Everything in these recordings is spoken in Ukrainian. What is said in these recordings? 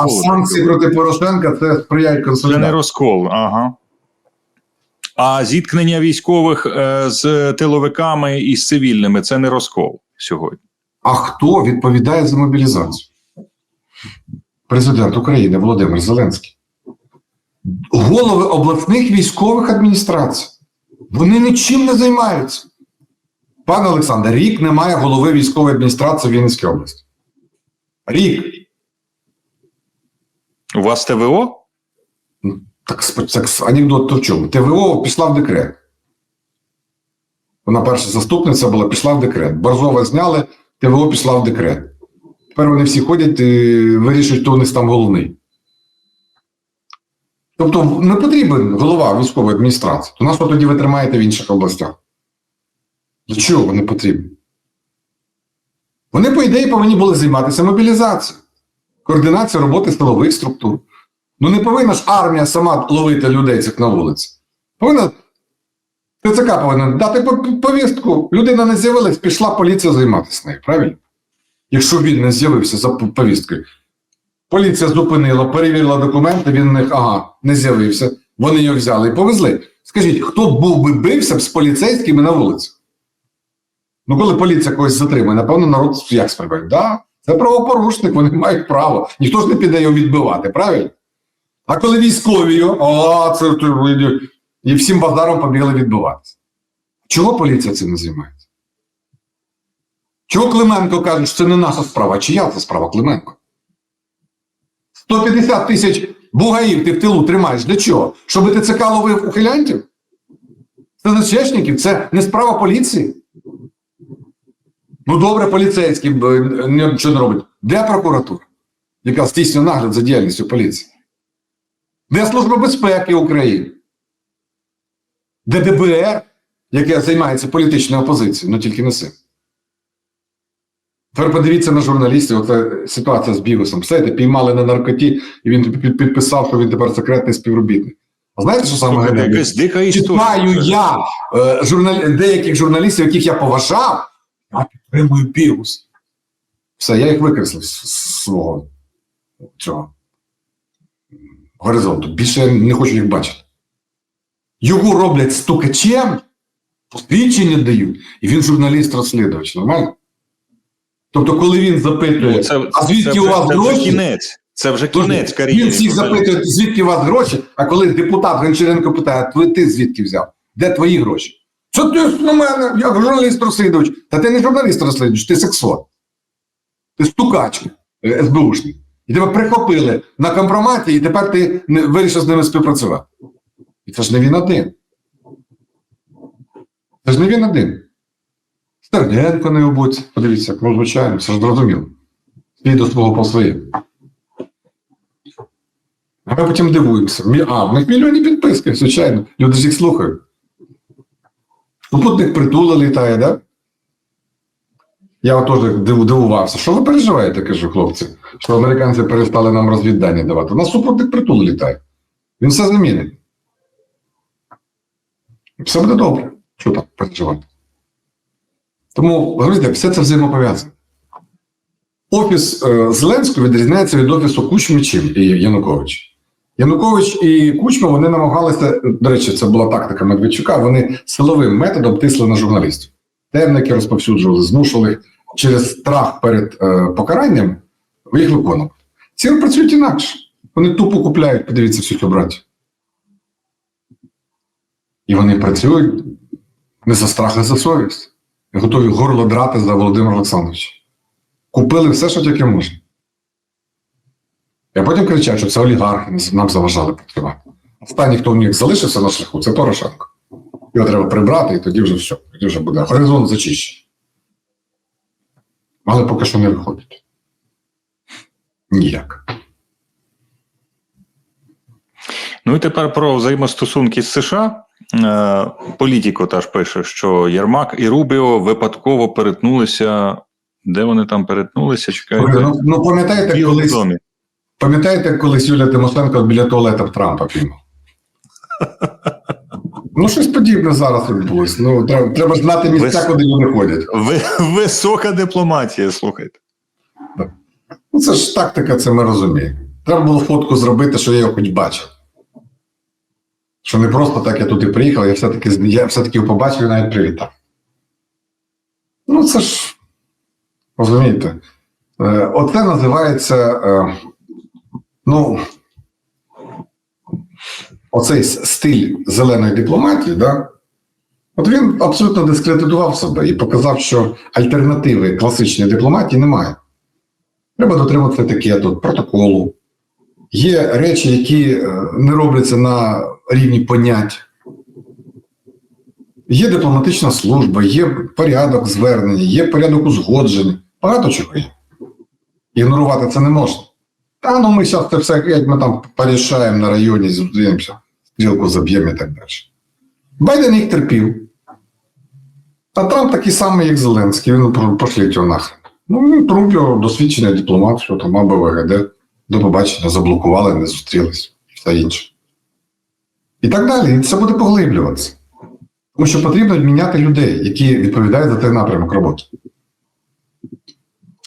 А санкції проти Порошенка це сприяють Це не розкол, ага. А зіткнення військових е, з тиловиками і з цивільними це не розкол сьогодні. А хто відповідає за мобілізацію? Президент України Володимир Зеленський. Голови обласних військових адміністрацій. Вони нічим не займаються. Пане Олександр, рік немає голови військової адміністрації Вінницької області. Рік. У вас ТВО? Так, так анекдот то в чому? ТВО пішла в декрет. Вона перша заступниця була, пішла в декрет. Борзова зняли, ТВО пішла в декрет. Тепер вони всі ходять і вирішують, хто у них там головний. Тобто не потрібен голова військової адміністрації. То на що тоді ви тримаєте в інших областях? Для чого вони потрібні? Вони, по ідеї, повинні були займатися мобілізацією, координацією роботи силових структур. Ну не повинна ж армія сама ловити людей цих на вулиці. Повинна ТЦК повинна дати повістку. Людина не з'явилась, пішла поліція займатися нею, правильно? Якщо він не з'явився за повісткою. Поліція зупинила, перевірила документи, він в них ага, не з'явився. Вони його взяли і повезли. Скажіть, хто був би бився б з поліцейськими на вулиці? Ну, коли поліція когось затримує, напевно, народ як сприймає? Да, це правопорушник, вони мають право. Ніхто ж не піде його відбивати, правильно? А коли військові його, це і всім базаром побігли відбиватися. Чого поліція цим не займається? Чого Клименко каже, що це не наша справа? Чия це справа Клименко? 150 тисяч бугаїв ти в тилу тримаєш. Для чого? Щоб ТЦК ловив ухилянтів? Це зачешників? Це не справа поліції? Ну добре, поліцейський нічого не робить. Де прокуратура, яка здійснює нагляд за діяльністю поліції? Де Служба безпеки України? Де ДБР, яке займається політичною опозицією, ну тільки не цим. Тепер подивіться на журналістів, оце ситуація з Бігусом. Представляєте, піймали на наркоті, і він підписав, що він тепер секретний співробітник. А знаєте, що саме історія. Читаю я е, журнал... деяких журналістів, яких я поважав, я підтримую Бігус. Все, я їх викреслив з свого цього горизонту. Більше я не хочу їх бачити. Його роблять стукачем, посвідчення дають, і він журналіст-розслідувач. Нормально? Тобто, коли він запитує, Ну, це, а звідки це, у вас це гроші? кінець. Це вже кінець кар'єри. Він всіх запитує, звідки у вас гроші, а коли депутат Гончаренко питає, ти звідки взяв? Де твої гроші? Що ти на мене? Я журналіст розслідувач. Та ти не журналіст розслідувач, ти сексот. Ти стукач е, СБУшник. І тебе прихопили на компроматі, і тепер ти вирішив з ними співпрацювати. І це ж не він один. Це ж не він один. Стерненко не обуть. Подивіться, ну, звичайно, це ж зрозуміло. Свій до свого по своє. А ми потім дивуємося. А, в них мільйонні підписки, звичайно. Люди ж їх слухають. Супутник притула літає, да? Я теж дивувався. Що ви переживаєте, кажу, хлопці, що американці перестали нам розвіддання давати. У нас супутник притула літає. Він все замінить. Все буде добре. Що там переживати? Тому, говорите, все це взаємопов'язане. Офіс е, Зеленського відрізняється від офісу Кучми чим і Янукович. Янукович і Кучма вони намагалися, до речі, це була тактика Медведчука. Вони силовим методом тисли на журналістів. Темники розповсюджували, змушували їх через страх перед е, покаранням їх виконувати. Ці працюють інакше. Вони тупо купляють, подивіться, всіх обратів. І вони працюють не за страх, а за совість. Готові горло драти за Володимира Олександровича. Купили все, що тільки можна. А потім кричать, що це олігархи нам заважали працювати. Останній, хто в них залишився на шляху, це Порошенко. Його треба прибрати, і тоді вже все. Тоді вже буде горизонт зачищений. Але поки що не виходить. Ніяк. Ну і тепер про взаємостосунки з США. Е, Політіко теж пише, що Єрмак і Рубіо випадково перетнулися. Де вони там перетнулися? Чекайте. Ну, ну пам'ятаєте, колись. Пам'ятаєте, колись Юлія Тимошенко біля туалета Трампа піймав? Ну, щось подібне зараз відбулось. Ну, треба, треба ж знати місця, Ви- куди люди ходять. Ви, висока дипломатія, слухайте. Ну, це ж тактика, це ми розуміємо. Треба було фотку зробити, що я його хоч бачив. Що не просто так я туди приїхав, я все-таки, я все-таки його побачив і навіть привітав. Ну, це ж, розумієте, е, оце називається, е, ну, оцей стиль зеленої дипломатії, да? От він абсолютно дискредитував себе і показав, що альтернативи класичній дипломатії немає. Треба дотримуватися етикету, протоколу. Є речі, які е, не робляться на рівні понять. Є дипломатична служба, є порядок звернення, є порядок узгоджень. Багато чого є. Ігнорувати це не можна. Та ну зараз це все як ми там порішаємо на районі, зустрінемося, стрілку заб'ємо і так далі. Байден їх терпів. А Трамп такий самий, як Зеленський, він про- пошліть його нахрен. Ну, він Трумпіо досвідчений дипломат, що там ВГД, до побачення, заблокували, не зустрілись, все інше. І так далі. І це буде поглиблюватися. Тому що потрібно міняти людей, які відповідають за той напрямок роботи.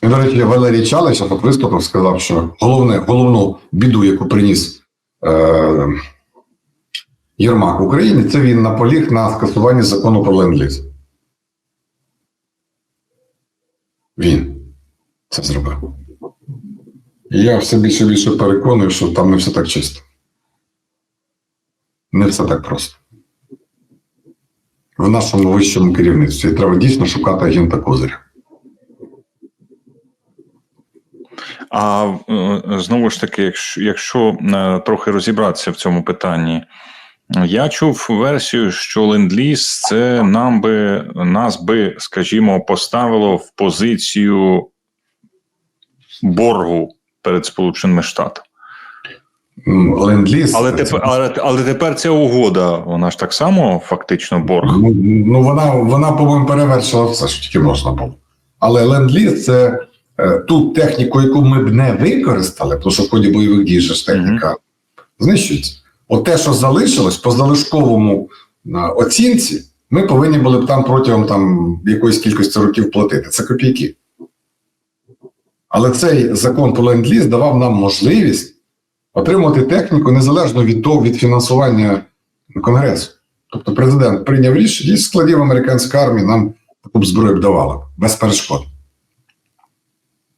І, до речі, Валерій Чалич от виступив, сказав, що головне, головну біду, яку приніс е, Єрмак Україні, це він наполіг на скасуванні закону про ленд-ліз. Він це зробив. Я все більше і більше переконую, що там не все так чисто. Не все так просто. В нашому вищому керівництві треба дійсно шукати агента Козиря. А е, знову ж таки, якщо, якщо е, трохи розібратися в цьому питанні, я чув версію, що ленд-ліз це нам би нас би, скажімо, поставило в позицію боргу перед Сполученими Штатами. Ленд-ліз. Але тепер, але, але тепер ця угода, вона ж так само фактично борг. Ну, ну вона, вона, по-моєму, перевершила все, що тільки можна було. Але ленд-ліз це ту техніку, яку ми б не використали, тому що в ході бойових дій же ж техніка знищується. От те, що залишилось по залишковому е, оцінці, ми повинні були б там протягом там, якоїсь кількості років платити. Це копійки. Але цей закон про ленд-ліз давав нам можливість отримати техніку незалежно від того, від фінансування Конгресу. Тобто президент прийняв рішення із складів американської армії нам таку б зброю б давали без перешкод.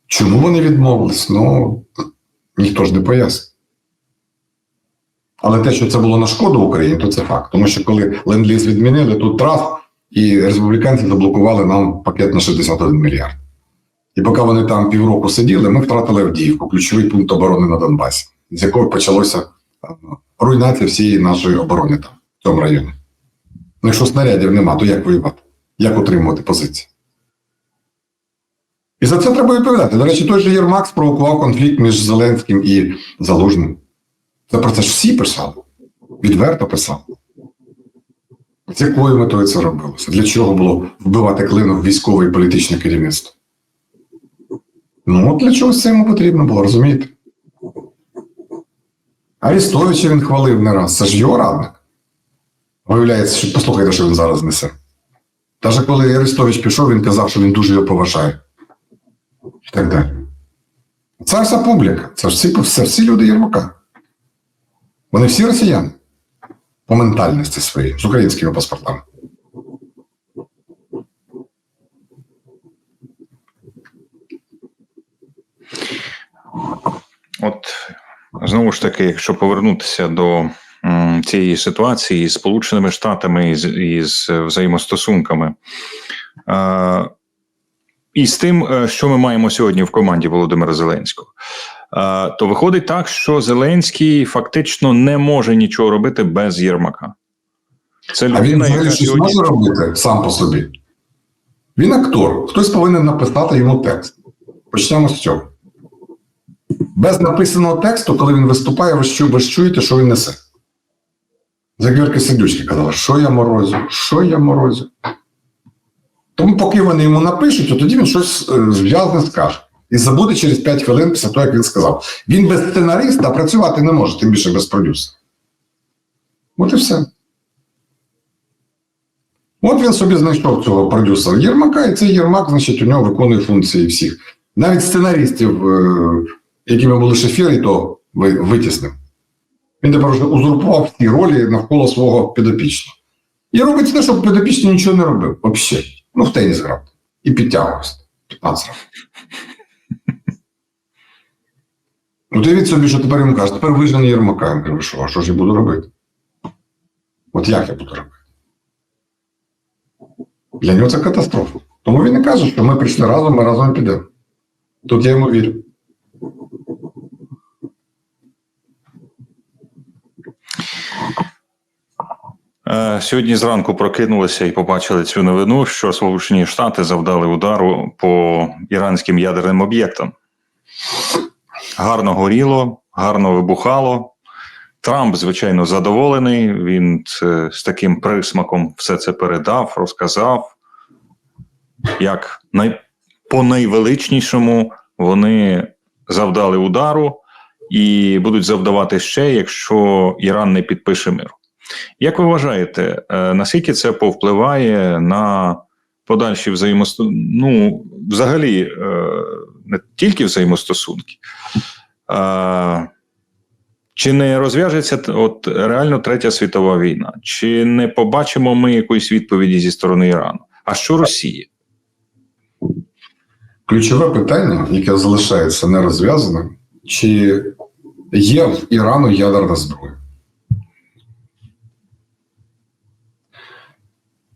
Чому вони відмовились? Ну ніхто ж не пояснив. Але те, що це було на шкоду Україні, то це факт. Тому що коли ленд-ліз відмінили, тут трас, і республіканці заблокували нам пакет на 61 мільярд. І поки вони там півроку сиділи, ми втратили Авдіївку, ключовий пункт оборони на Донбасі, з якого почалося е, руйнація всієї нашої оборони там, в цьому районі. Ну, якщо снарядів нема, то як воювати? Як утримувати позиції? І за це треба відповідати. До речі, той же Єрмак спровокував конфлікт між Зеленським і Залужним. Це про це ж всі писали. Відверто писали. З якою метою це робилося? Для чого було вбивати клину в військове і політичне керівництво? Ну, от для чогось це йому потрібно було, розумієте? Арістовича він хвалив не раз. Це ж його радник. Виявляється, що послухайте, що він зараз несе. Навіть коли Арестович пішов, він казав, що він дуже його поважає. І так далі. Це вся публіка. Це всі, все, всі люди Єрмака. Вони всі росіяни по ментальності своїй, з українськими паспортами. От знову ж таки, якщо повернутися до цієї ситуації з Сполученими Штатами і з, і з взаємостосунками. Е, і з тим, е, що ми маємо сьогодні в команді Володимира Зеленського, е, то виходить так, що Зеленський фактично не може нічого робити без Єрмака. Це А він взагалі щось сьогодні. може робити сам по собі. Він актор. Хтось повинен написати йому текст. Почнемо з цього. Без написаного тексту, коли він виступає, ви, що, ви ж чуєте, що він несе. Як Вірка Сердючка казала, що я морозю, що я морозю. Тому, поки вони йому напишуть, то тоді він щось зв'язне скаже. І забуде через 5 хвилин після того, як він сказав. Він без сценариста працювати не може, тим більше без продюсера. От і все. От він собі знайшов цього продюсера Єрмака, і цей Єрмак, значить, у нього виконує функції всіх. Навіть сценаристів, е, якими були шефіри, то витіснив. Він тепер вже узурпував всі ролі навколо свого підопічного. І робить те, щоб підопічний нічого не робив. Взагалі. Ну, в теніс грав. І підтягувався. 15 років. Ну, дивіться собі, що тепер йому кажуть, тепер вижене Єрмака. Я кажу, що, що ж я буду робити? От як я буду робити? Для нього це катастрофа. Тому він і каже, що ми прийшли разом, ми разом підемо. Тут я йому вірю. Сьогодні зранку прокинулися і побачили цю новину, що Сполучені Штати завдали удару по іранським ядерним об'єктам. Гарно горіло, гарно вибухало. Трамп, звичайно, задоволений. Він це, з таким присмаком все це передав, розказав, як най, по найвеличнішому вони завдали удару і будуть завдавати ще, якщо Іран не підпише миру. Як ви вважаєте, е, наскільки це повпливає на подальші взаємостосунки? Ну, взагалі, е, не тільки взаємостосунки. Чи не розв'яжеться от реально третя світова війна? Чи не побачимо ми якоїсь відповіді зі сторони Ірану? А що Росія? Ключове питання, яке залишається нерозв'язаним, чи є в Ірану ядерна зброя?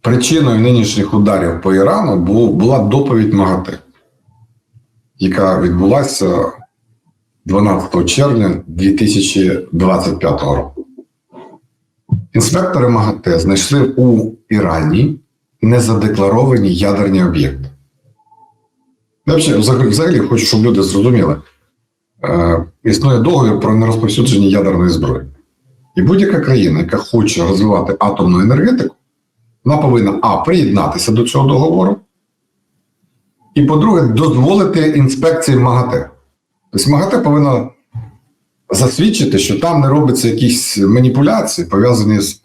Причиною нинішніх ударів по Ірану бу- була доповідь МАГАТЕ, яка відбулася 12 червня 2025 року. Інспектори МАГАТЕ знайшли у Ірані незадекларовані ядерні об'єкти. Я взагалі хочу, щоб люди зрозуміли. Е, існує договір про нерозповсюдження ядерної зброї. І будь-яка країна, яка хоче розвивати атомну енергетику, вона повинна А. Приєднатися до цього договору. І, по-друге, дозволити інспекції МАГАТЕ. Тобто МАГАТЕ повинна засвідчити, що там не робиться якісь маніпуляції, пов'язані з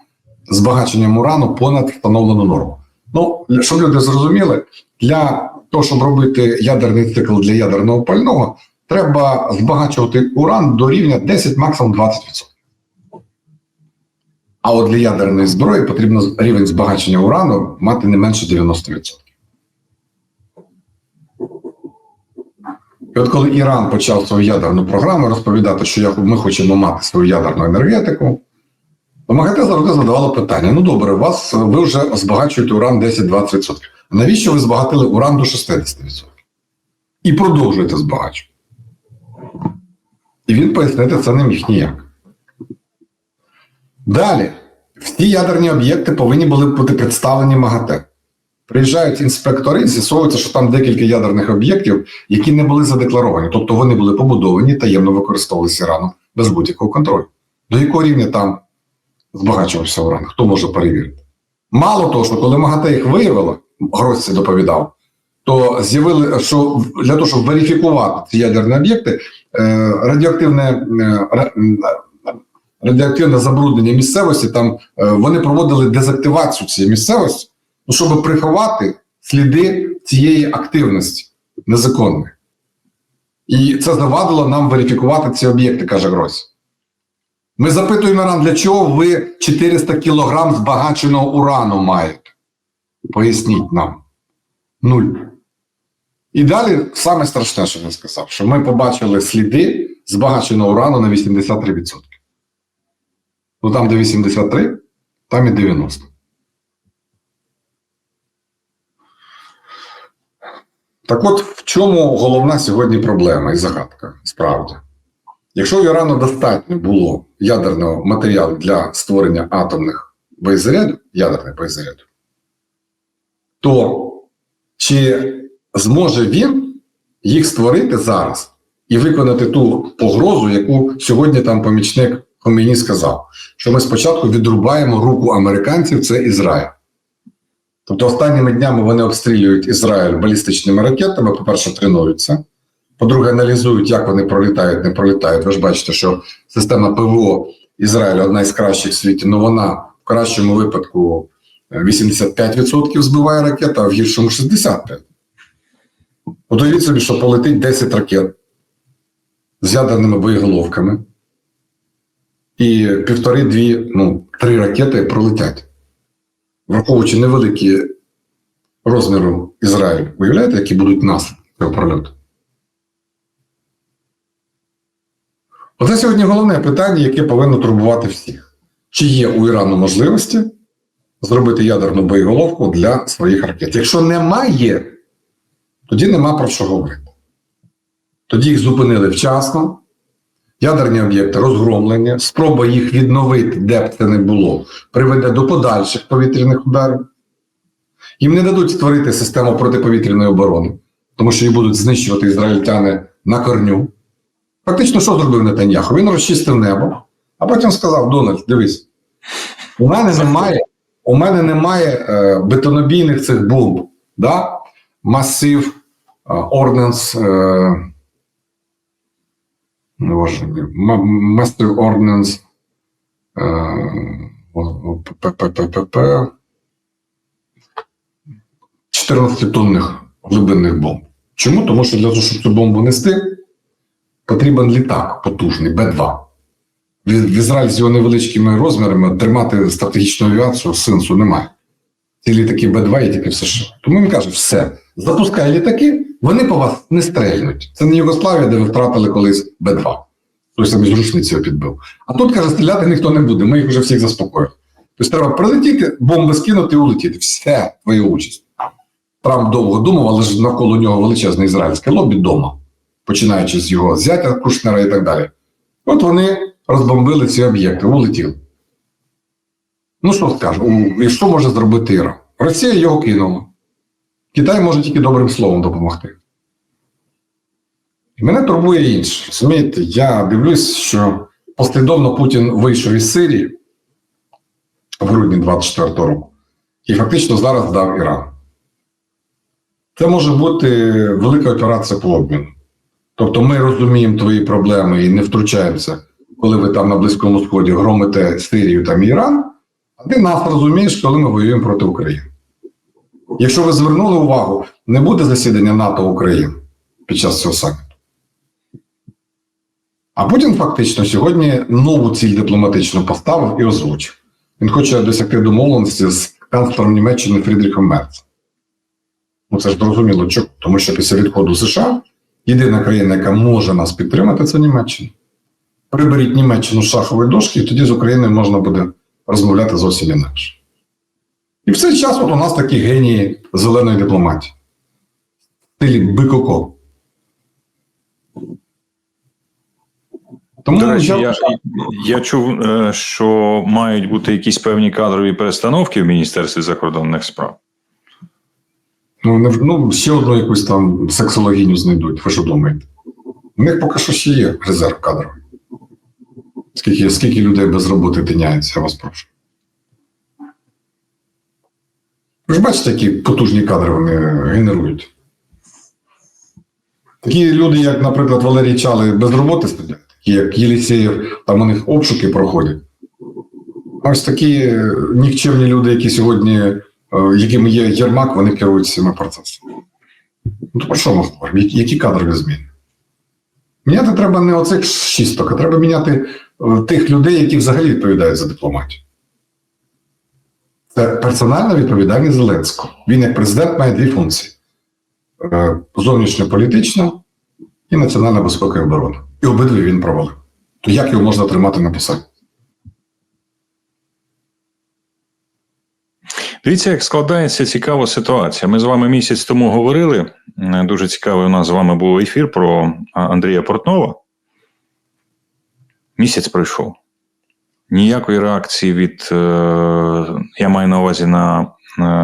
збагаченням урану понад встановлену норму. Ну, щоб люди зрозуміли, для того, щоб робити ядерний цикл для ядерного пального, треба збагачувати уран до рівня 10, максимум 20%. А от для ядерної зброї потрібно рівень збагачення урану мати не менше 90%. І от коли Іран почав свою ядерну програму розповідати, що ми хочемо мати свою ядерну енергетику, то МАГАТЕ завжди задавало питання: ну добре, вас е, ви вже збагачуєте уран 10-20%. А навіщо ви збагатили уран до 60%? І продовжуєте збагачувати. І він пояснити це не міг ніяк. Далі, всі ядерні об'єкти повинні були бути представлені МАГАТЕ. Приїжджають інспектори і з'ясовується, що там декілька ядерних об'єктів, які не були задекларовані. Тобто вони були побудовані, таємно використовувалися Іраном без будь-якого контролю. До якого рівня там збагачувався уран? Хто може перевірити? Мало того, що коли МАГАТЕ їх виявило, Гросці доповідав, то з'явили, що для того, щоб верифікувати ці ядерні об'єкти, е, радіоактивне, е, радіоактивне забруднення місцевості, там е, вони проводили дезактивацію цієї місцевості, ну, щоб приховати сліди цієї активності незаконної. І це завадило нам верифікувати ці об'єкти, каже Грось. Ми запитуємо Іран, для чого ви 400 кілограм збагаченого урану маєте? Поясніть нам. Нуль. І далі саме страшне, що він сказав, що ми побачили сліди збагаченого урану на 83%. Ну там, де 83, там і 90. Так от в чому головна сьогодні проблема і загадка, справді. Якщо у Ірану достатньо було ядерного матеріалу для створення атомних боєзарядів, ядерних боєзарядів, то чи зможе він їх створити зараз і виконати ту погрозу, яку сьогодні там помічник Хомейні сказав, що ми спочатку відрубаємо руку американців, це Ізраїль. Тобто останніми днями вони обстрілюють Ізраїль балістичними ракетами, по-перше, тренуються. По-друге, аналізують, як вони пролітають, не пролітають. Ви ж бачите, що система ПВО Ізраїля одна із кращих в світі, але вона в кращому випадку е, 85% збиває ракет, а в гіршому 65%. От уявіть собі, що полетить 10 ракет з ядерними боєголовками, і півтори-дві, ну, три ракети пролетять. Враховуючи невеликі розміру Ізраїлю. Уявляєте, які будуть наслідки цього прольоту? Оце сьогодні головне питання, яке повинно турбувати всіх. Чи є у Ірану можливості зробити ядерну боєголовку для своїх ракет? Якщо немає, тоді нема про що говорити. Тоді їх зупинили вчасно, ядерні об'єкти розгромлені, спроба їх відновити, де б це не було, приведе до подальших повітряних ударів. Їм не дадуть створити систему протиповітряної оборони, тому що їх будуть знищувати ізраїльтяни на корню. Фактично, що зробив Нетаньяху? Він розчистив небо, а потім сказав: Дональд, дивись, у мене немає, у мене немає е, бетонобійних цих бомб. Да? Масив, е, орденс, е, м- Massive Ordnance, е, о- о- ПППП, 14-тонних глибинних бомб. Чому? Тому що для того, щоб цю бомбу нести, потрібен літак потужний Б-2. В в Ізраїль з його невеличкими розмірами тримати стратегічну авіацію сенсу немає. Ці літаки Б-2 є тільки в США. Тому він каже: все, запускай літаки, вони по вас не стрельнуть. Це не Югославія, де ви втратили колись Б-2. Той самий з рушниці його підбив. А тут каже, стріляти ніхто не буде, ми їх вже всіх заспокоїли. Тобто треба прилетіти, бомби скинути і улетіти. Все, твоя участь. Трамп довго думав, але ж навколо нього величезне ізраїльське лобі вдома, починаючи з його зятя Кушнера і так далі. От вони розбомбили ці об'єкти, улетіли. Ну що скажу, і що може зробити Іран? Росія його кинула. Китай може тільки добрим словом допомогти. І мене турбує інше. Розумієте, я дивлюсь, що послідовно Путін вийшов із Сирії в грудні 24-го року і фактично зараз здав Іран. Це може бути велика операція по обміну. Тобто ми розуміємо твої проблеми і не втручаємося, коли ви там на Близькому Сході громите Сирію там Іран, а ти нас розумієш, коли ми воюємо проти України. Якщо ви звернули увагу, не буде засідання НАТО України під час цього саміту. А Путін фактично сьогодні нову ціль дипломатичну поставив і озвучив. Він хоче досягти домовленості з канцлером Німеччини Фрідріхом Мерцем. Ну це ж зрозуміло, тому що після відходу США єдина країна, яка може нас підтримати, це Німеччина. Приберіть Німеччину з шахової дошки, і тоді з Україною можна буде розмовляти зовсім інакше. І в цей час от у нас такі генії зеленої дипломатії. Стилі Бикоко. Тому До речі, я, я, я чув, е, що мають бути якісь певні кадрові перестановки в Міністерстві закордонних справ. ну, не, ну, ще одну якусь там сексологіню знайдуть. Ви що думаєте? У них поки що ще є резерв кадровий. Скільки, скільки людей без роботи тиняється, я вас прошу. Ви ж бачите, які потужні кадри вони генерують. Такі люди, як, наприклад, Валерій Чали, без роботи сидять, як Єлісєєв, там у них обшуки проходять. Ось такі е, нікчемні люди, які сьогодні, е, якими є Єрмак, вони керують цими процесами. Ну, то про що ми говоримо? Які, які кадрові зміни? Міняти треба не оцих шісток, а треба міняти е, тих людей, які взагалі відповідають за дипломатію. Це персональна відповідальність Зеленського. Він як президент має дві функції: Е, зовнішньополітична і національна безпека і оборона. І обидві він провалив. То як його можна тримати на посаді? Дивіться, як складається цікава ситуація. Ми з вами місяць тому говорили. е, Дуже цікавий у нас з вами був ефір про Андрія Портнова. Місяць пройшов. Ніякої реакції від, е, я маю на увазі на,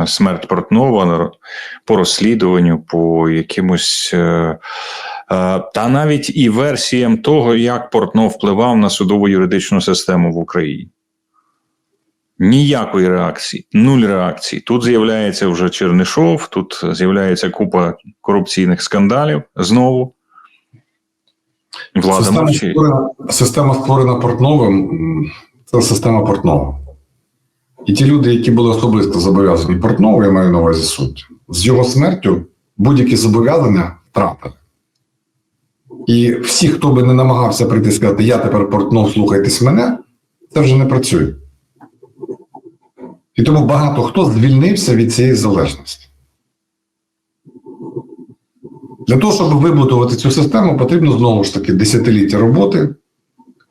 смерть Портнова по розслідуванню, по якимось. Е, е, та навіть і версіям того, як Портнов впливав на судово юридичну систему в Україні. Ніякої реакції, нуль реакції. Тут з'являється вже Чернишов, тут з'являється купа корупційних скандалів знову. Влада Система створена, система створена Портновим, це система Портнова. І ті люди, які були особисто зобов'язані Портнову, я маю на увазі суть, з його смертю будь-які зобов'язання втратили. І всі, хто би не намагався прийти і сказати, я тепер Портнов, слухайтесь мене, Це вже не працює. І тому багато хто звільнився від цієї залежності. Для того, щоб вибудувати цю систему, потрібно знову ж таки десятиліття роботи,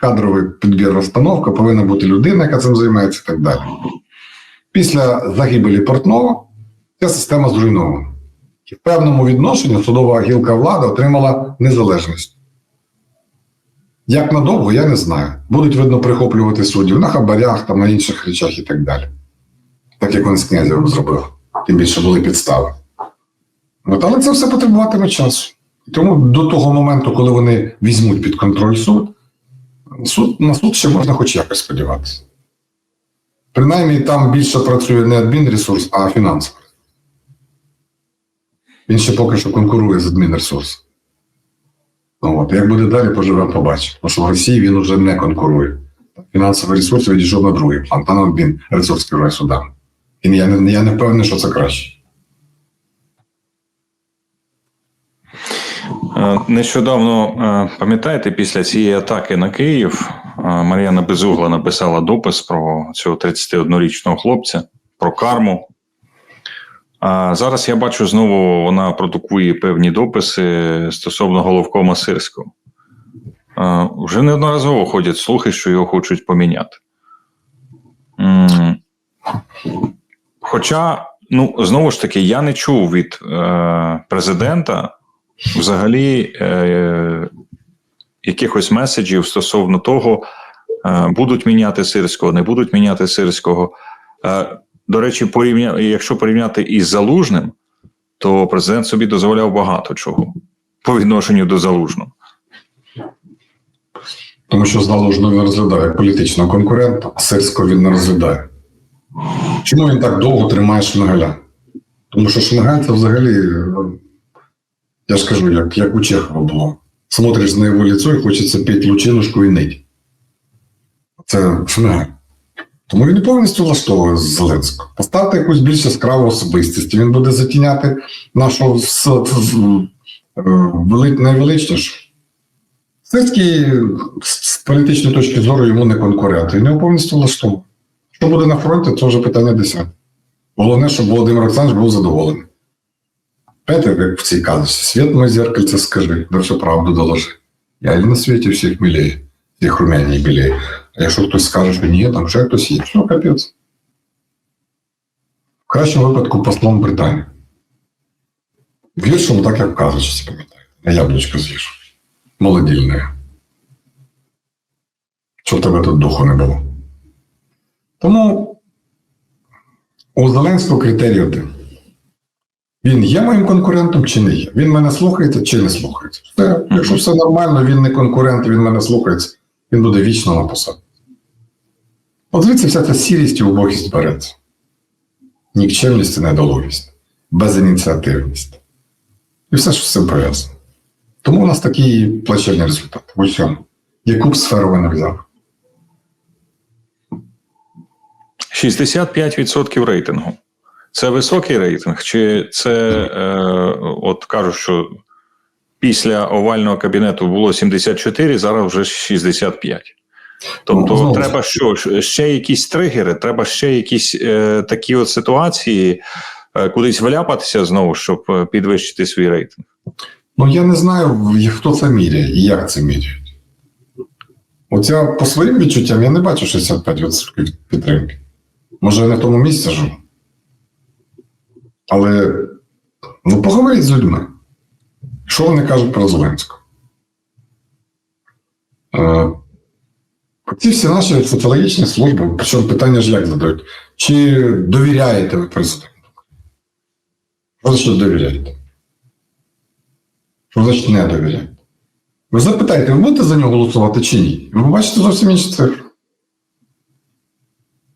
кадровий підбір розстановка, повинна бути людина, яка цим займається і так далі. Після загибелі Портнова ця система зруйнована. І в певному відношенні судова гілка влади отримала незалежність. Як надовго, я не знаю. Будуть, видно, прихоплювати суддів на хабарях, там, на інших речах і так далі. Так як вони з князем зробили. Тим більше були підстави. От, але це все потребуватиме часу. Тому до того моменту, коли вони візьмуть під контроль суд, суд на суд ще можна хоч якось сподіватися. Принаймні там більше працює не адмінресурс, а фінансовий. Він ще поки що конкурує з адмінресурсом. Ну, от. Як буде далі, поживемо, побачимо. Тому що в Росії він вже не конкурує. Фінансовий ресурс відійшов на другий план, та на він ресурс керує судами. І я не, я не впевнений, що це краще. Е, Нещодавно, е, пам'ятаєте, після цієї атаки на Київ е, Мар'яна Безугла написала допис про цього 31-річного хлопця, про карму. А зараз я бачу знову вона продукує певні дописи стосовно головкома Сирського. Вже неодноразово ходять слухи, що його хочуть поміняти. Хоча, ну, знову ж таки, я не чув від президента взагалі е, якихось меседжів стосовно того, е, будуть міняти сирського, не будуть міняти сирського. Е, до речі, порівня... якщо порівняти із залужним, то президент собі дозволяв багато чого по відношенню до залужного. Тому що залужно він розглядає політичного конкурента, а сирського він не розглядає. Чому він так довго тримає Шмигаля? Тому що Шмигаль це взагалі, я ж кажу, як, як у Чехова було. Смотриш на його лицо і хочеться піти лучинушку і нить. Це Шмигаль. Тому він повністю влаштовує Зеленського. Поставте якусь більш яскраву особистість, він буде затіняти нашу е, вели- найвеличнішу. Сирський з політичної точки зору йому не конкурент. Він його повністю влаштовує. Що буде на фронті, це вже питання десяте. Головне, щоб Володимир Олександрович був задоволений. Знаєте, як в цій казці, світ моє зеркальце скажи, да всю правду доложи. Я і на світі всіх мілею, всіх румяній білею. А якщо хтось скаже, що ні, там вже хтось є, все, капець. В кращому випадку послом Британії. В гіршому, так як в казочці, пам'ятаєте. На яблучко з'їж. Молодільне. Що в тебе тут духу не було. Тому у Зеленського критерій один. Він є моїм конкурентом чи не є? Він мене слухається чи не слухається. Все. Якщо все нормально, він не конкурент, він мене слухається, він буде вічно на посаді. От звідси вся ця сірість і убогість береться. Нікчемність і недолугість, безініціативність. І все, що з цим пов'язано. Тому у нас такий плачевний результат. В усьому. Яку б сферу ви не взяв. 65% рейтингу. Це високий рейтинг, чи це е, от кажуть, що після овального кабінету було 74, зараз вже 65. Тобто, Ну, треба що? Ще якісь тригери, треба ще якісь е, такі от ситуації, е, кудись вляпатися знову, щоб е, підвищити свій рейтинг. Ну, я не знаю, хто це міряє і як це міряють. Оця по своїм відчуттям я не бачу 65% підтримки. Може, я не в тому місці живу. Але ну, поговоріть з людьми. Що вони кажуть про Зеленського? Е, ці всі наші соціологічні служби, причому питання ж як задають, чи довіряєте ви президенту? Що значить довіряєте? Що значить не довіряєте? Ви запитаєте, ви будете за нього голосувати чи ні? Ви побачите зовсім інші цифри.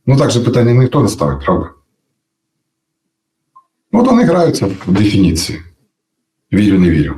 Ну так же питання ніхто не ставить, правда? От вони граються в дефініції. Вірю, не вірю.